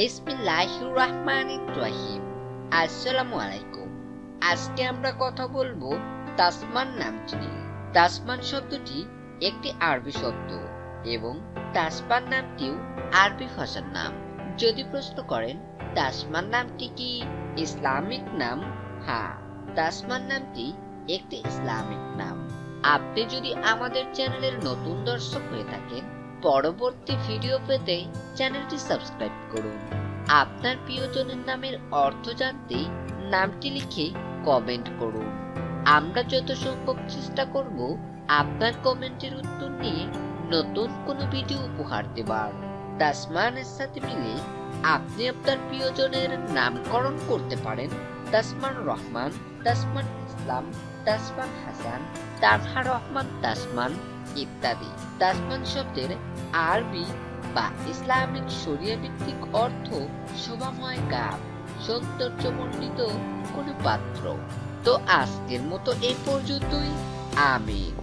বিসমিল্লাহির রহমানির আসসালামু আলাইকুম আজকে আমরা কথা বলব তাসমান নামটি নিয়ে। তাসমান শব্দটি একটি আরবি শব্দ এবং তাসমান নামটিও আরবি ভাষার নাম। যদি প্রশ্ন করেন, তাসমান নামটি কি ইসলামিক নাম? হ্যাঁ তাসমান নামটি একটি ইসলামিক নাম। আপনি যদি আমাদের চ্যানেলের নতুন দর্শক হয়ে থাকেন পরবর্তী ভিডিও পেতে চ্যানেলটি সাবস্ক্রাইব করুন। আপনার প্রিয়জনের নামের অর্থ জানতে নামটি লিখে কমেন্ট করুন। আমরা যত সম্ভব চেষ্টা করব আপনার কমেন্টের উত্তর নিয়ে নতুন কোনো ভিডিও উপহার দেবার। তাসমানের সাথে মিলে আপনি আপনার প্রিয়জনের নামকরণ করতে পারেন। তাসমান রহমান, তাসমান ইসলাম, তাসমান হাসান, তানহা রহমান, তাসমান ইত্যাদি। তাসমান শব্দের আরবি বা ইসলামিক শরিয়া ভিত্তিক অর্থ শোভাময় গাব সৌন্দর্যমণ্ডিত কোন পাত্র। তো আজকের মতো এই পর্যন্তই। আমিন।